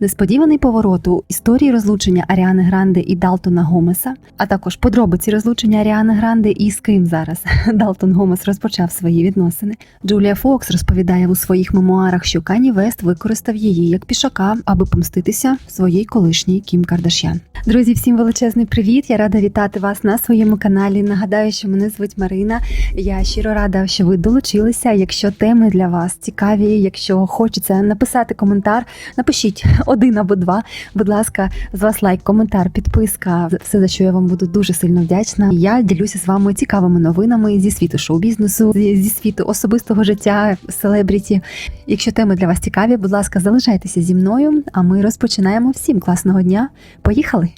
несподіваний поворот у історії розлучення Аріани Гранде і Далтона Гомеса, а також подробиці розлучення Аріани Гранде і з ким зараз Далтон Гомес розпочав свої відносини. Джулія Фокс розповідає у своїх мемуарах, що Кані Вест використав її як пішака, аби помститися своїй колишній Кім Кардашян. Друзі, всім величезний привіт! Я рада вітати вас на своєму каналі. Нагадаю, що мене звуть Марина. Я щиро рада, що ви долучилися. Якщо теми для вас цікаві, якщо хочеться написати коментар, напишіть один або два. Будь ласка, з вас лайк, коментар, підписка. Все за що я вам буду дуже сильно вдячна. Я ділюся з вами цікавими новинами зі світу шоу-бізнесу, зі світу особистого життя, селебріті. Якщо теми для вас цікаві, будь ласка, залишайтеся зі мною. А ми розпочинаємо всім класного дня. Поїхали!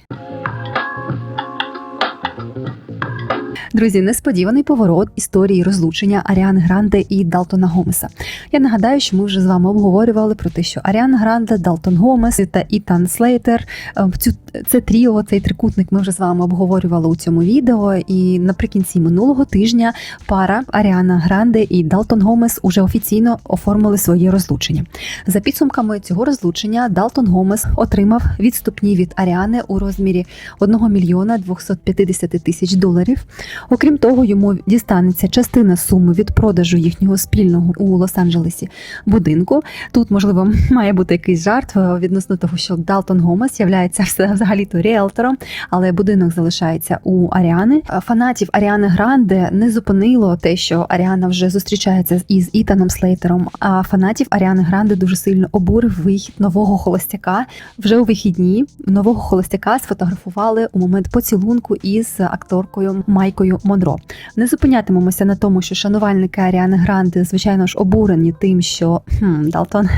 Друзі, несподіваний поворот історії розлучення Аріани Гранде і Далтона Гомеса. Я нагадаю, що ми вже з вами обговорювали про те, що Аріана Гранде, Далтон Гомес та Ітан Слейтер е, цю це тріо, цей трикутник ми вже з вами обговорювали у цьому відео. І наприкінці минулого тижня пара Аріана Гранде і Далтон Гомес уже офіційно оформили своє розлучення. За підсумками цього розлучення Далтон Гомес отримав відступні від Аріани у розмірі 1 мільйона 250 тисяч доларів. Окрім того, йому дістанеться частина суми від продажу їхнього спільного у Лос-Анджелесі будинку. Тут, можливо, має бути якийсь жарт е, відносно того, що Далтон Гомес являється взагалі-то ріелтором, але будинок залишається у Аріани. Е, Фанатів Аріани Гранде не зупинило те, що Аріана вже зустрічається із Ітаном Слейтером. А фанатів Аріани Гранде дуже сильно обурив вихід нового холостяка. Вже у вихідні нового холостяка сфотографували у момент поцілунку із акторкою Майкою Монро. Не зупинятимемося на тому, що шанувальники Аріани Гранде, звичайно ж, обурені тим, що хм, Далтон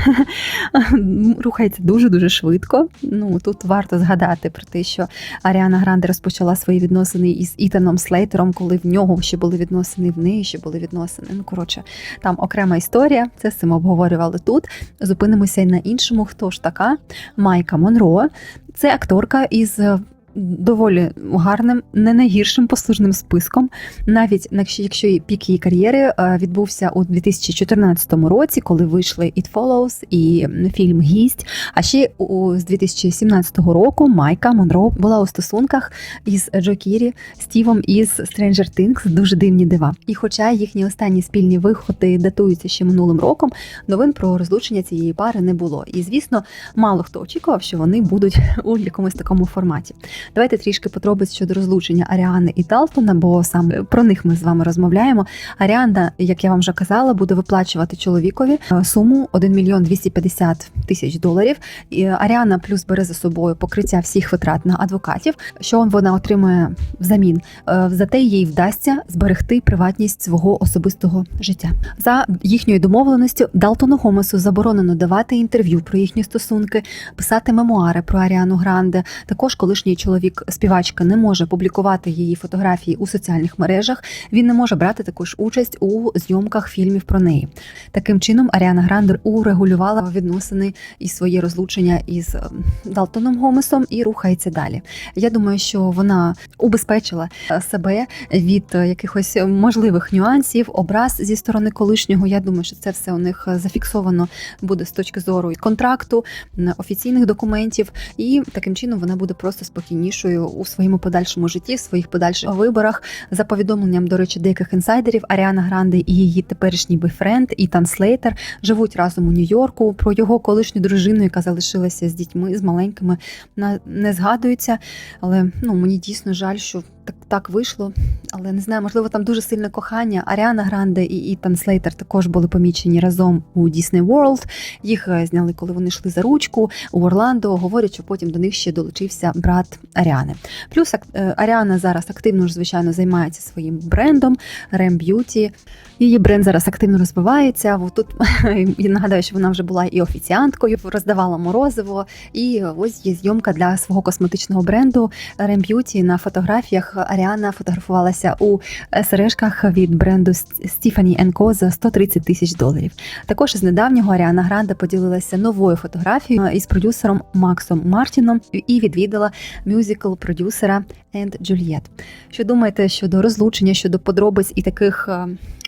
рухається дуже дуже швидко. Ну тут варто згадати про те, що Аріана Гранде розпочала свої відносини із Ітаном Слейтером, коли в нього ще були відносини, в неї ще були відносини. Ну коротше, там окрема історія. Це з цим обговорювали тут. Зупинимося й на іншому. Хто ж така? Майка Монро. Це акторка із доволі гарним, не найгіршим послужним списком. Навіть якщо пік її кар'єри відбувся у 2014 році, коли вийшли It Follows і фільм Гість. А ще з 2017 року Майка Монро була у стосунках із Джо Кірі, Стівом із Stranger Things, дуже дивні дива. І хоча їхні останні спільні виходи датуються ще минулим роком, новин про розлучення цієї пари не було. І звісно, мало хто очікував, що вони будуть у якомусь такому форматі. Давайте трішки подробиць щодо розлучення Аріани і Далтона, бо саме про них ми з вами розмовляємо. Аріана, як я вам вже казала, буде виплачувати чоловікові суму 1 мільйон 250 тисяч доларів. І Аріана плюс бере за собою покриття всіх витрат на адвокатів. Що вона отримує взамін? Зате їй вдасться зберегти приватність свого особистого життя. За їхньою домовленістю Далтону Гомесу заборонено давати інтерв'ю про їхні стосунки, писати мемуари про Аріану Гранде. Також колишній чоловік чоловік, співачка, не може публікувати її фотографії у соціальних мережах. Він не може брати також участь у зйомках фільмів про неї. Таким чином Аріана Грандер урегулювала відносини і своє розлучення із ем, Далтоном Гомесом і рухається далі. Я думаю, що вона убезпечила е, себе від е, якихось можливих нюансів, образ зі сторони колишнього. Я думаю, що це все у них зафіксовано буде з точки зору контракту, офіційних документів, і таким чином вона буде просто спокійніше найголовнішою у своєму подальшому житті, в своїх подальших виборах. За повідомленням, до речі, деяких інсайдерів Аріана Гранде і її теперішній бойфренд Ітан Слейтер живуть разом у Нью-Йорку. Про його колишню дружину, яка залишилася з дітьми, з маленькими, не згадується. Але ну мені дійсно жаль, що так так вийшло, але не знаю, можливо, там дуже сильне кохання. Аріана Гранде і Ітан Слейтер також були помічені разом у Disney World. Їх е, зняли, коли вони йшли за ручку у Орландо. Говорять, що потім до них ще долучився брат Аріани. Плюс е, Аріана зараз активно ж, звичайно, займається своїм брендом Rem Beauty. Її бренд зараз активно розвивається. Тут я нагадаю, що вона вже була і офіціанткою, роздавала морозиво. І ось є зйомка для свого косметичного бренду Rem Beauty на фотографіях. Аріана фотографувалася у сережках від бренду Стіфані Co за 130 тисяч доларів. Також з недавнього Аріана Гранде поділилася новою фотографією із продюсером Максом Мартіном і відвідала мюзикл продюсера Енд Джульєт. Що думаєте щодо розлучення, щодо подробиць і таких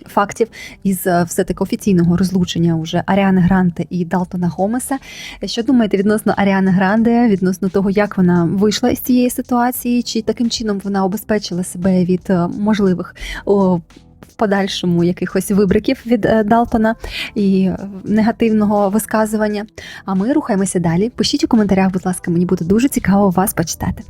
фактів із е, все таки офіційного розлучення уже Аріани Гранте і Далтона Гомеса. Що думаєте відносно Аріани Гранде, відносно того, як вона вийшла із цієї ситуації, чи таким чином вона обезпечила себе від е, можливих о, в подальшому якихось вибриків від е, Далтона і негативного висказування? А ми рухаємося далі. Пишіть у коментарях, будь ласка, мені буде дуже цікаво вас почитати.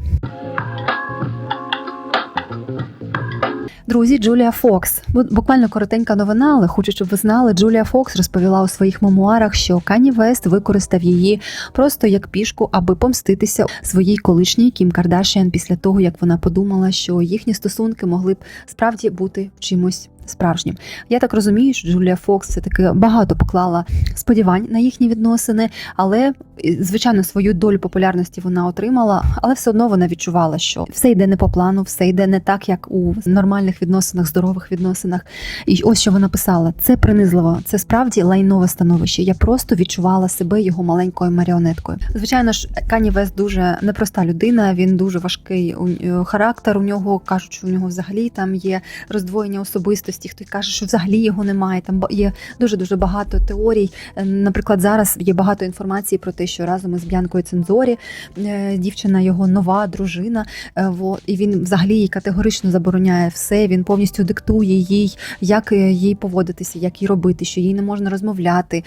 Друзі, Джулія Фокс. Бу- Буквально коротенька новина, але хочу, щоб ви знали. Джулія Фокс розповіла у своїх мемуарах, що Кані Вест використав її просто як пішку, аби помститися своїй колишній Кім Кардашіан після того, як вона подумала, що їхні стосунки могли б справді бути чимось. Справжнім, я так розумію, що Джулія Фокс все таки багато поклала сподівань на їхні відносини, але звичайно свою долю популярності вона отримала, але все одно вона відчувала, що все йде не по плану, все йде не так, як у нормальних відносинах, здорових відносинах. І ось що вона писала: це принизливо, це справді лайнове становище. Я просто відчувала себе його маленькою маріонеткою. Звичайно ж, Кані Вест дуже непроста людина. Він дуже важкий е, характер. У нього кажуть, що у нього взагалі там є роздвоєння особистості. Хтось каже, що взагалі його немає. Там є дуже дуже багато теорій. Е, Наприклад, зараз є багато інформації про те, що разом із Б'янкою Цензорі е, дівчина його нова дружина. е, І він взагалі їй категорично забороняє все. Він повністю диктує їй, як їй поводитися, як їй робити, що їй не можна розмовляти.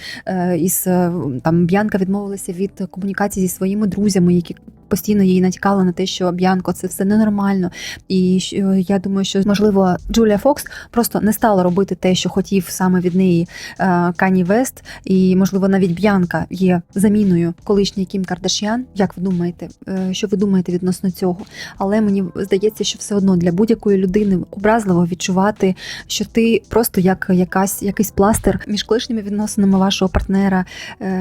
Із там Б'янка відмовилася від комунікації зі своїми друзями, які постійно їй натякали на те, що Б'янко це все ненормально. І е, я думаю, що можливо Джулія Фокс просто не стала робити те, що хотів саме від неї е, Кані Вест, і можливо навіть Б'янка є заміною колишньої Кім Кардашян. Як ви думаєте, Е, що ви думаєте відносно цього? Але мені здається, що все одно для будь-якої людини образливо відчувати, що ти просто як якась якийсь пластир між колишніми відносинами вашого партнера,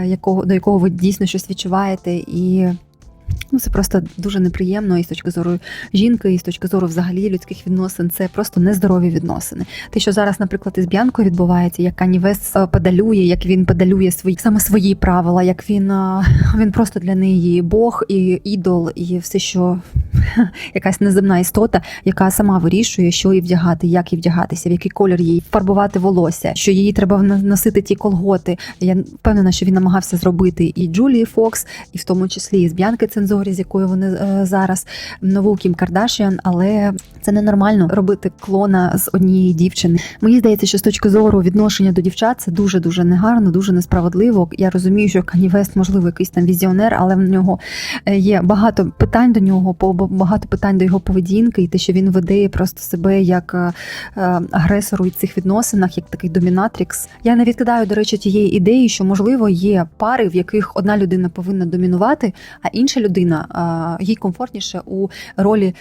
якого до якого ви дійсно щось відчуваєте, і ну це просто дуже неприємно і з точки зору жінки, і з точки зору взагалі людських відносин. Це просто нездорові відносини. Те, що зараз, наприклад, із Б'янкою відбувається, як Кані Вест е, педалює, як він педалює свої саме свої правила, як він, е, він просто для неї Бог і ідол, і все, що якась неземна істота, яка сама вирішує, що їй вдягати, як їй вдягатися, в який колір їй фарбувати волосся, що їй треба носити ті колготи. Я впевнена, що він намагався зробити і Джулії Фокс, і в тому числі і з Б'янки Цензорі, з якою вони е, зараз нову Кім Кардашіан, але це ненормально робити клона з однієї дівчини. Мені здається, що з точки зору відношення до дівчат це дуже дуже негарно, дуже несправедливо. Я розумію, що Кані Вест, можливо, якийсь там візіонер, але в нього е, є багато питань до нього, по- багато питань до його поведінки, і те, що він веде просто себе як е, е, агресор у цих відносинах, як такий домінатрікс. Я не відкидаю, до речі, тієї ідеї, що можливо є пари, в яких одна людина повинна домінувати, а інша людина е, їй комфортніше у ролі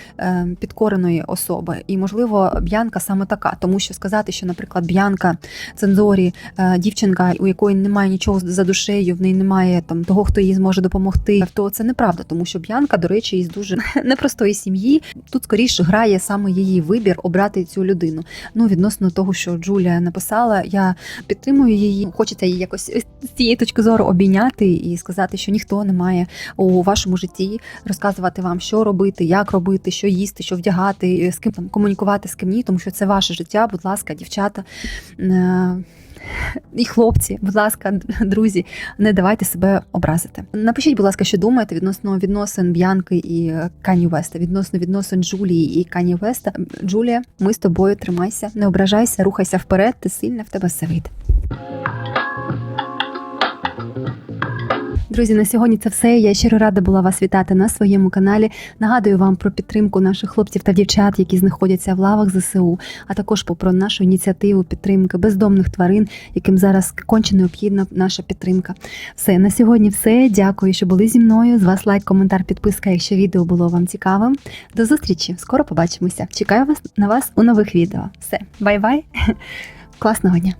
підкореної особи. І можливо, Б'янка саме така, тому що сказати, що, наприклад, Б'янка цензорі, дівчинка, у якої немає нічого за душею, в неї немає там того, хто їй зможе допомогти, то це неправда, тому що Б'янка, до речі, із дуже непростої сім'ї. Тут скоріше грає саме її вибір обрати цю людину. Ну, відносно того, що Джулія написала, я підтримую її. Хочеться її якось з цієї точки зору обійняти і сказати, що ніхто не має у вашому житті розказувати вам, що робити, як робити, що їсти, що вдягати, з ким там комунікувати, з ким ні, тому що це ваше життя. Будь ласка, дівчата. І хлопці, будь ласка, друзі, не давайте себе образити. Напишіть, будь ласка, що думаєте відносно відносин Б'янки і Кані Веста, відносно відносин Джулії і Кані Веста. Джулія, ми з тобою тримайся, не ображайся, рухайся вперед, ти сильна, в тебе все вийде. Друзі, на сьогодні це все. Я щиро рада була вас вітати на своєму каналі. Нагадую вам про підтримку наших хлопців та дівчат, які знаходяться в лавах ЗСУ, а також про нашу ініціативу підтримки бездомних тварин, яким зараз конче необхідна наша підтримка. Все на сьогодні, все. Дякую, що були зі мною. З вас лайк, коментар, підписка, якщо відео було вам цікавим. До зустрічі! Скоро побачимося. Чекаю вас на вас у нових відео. Все, бай-бай! Класного дня!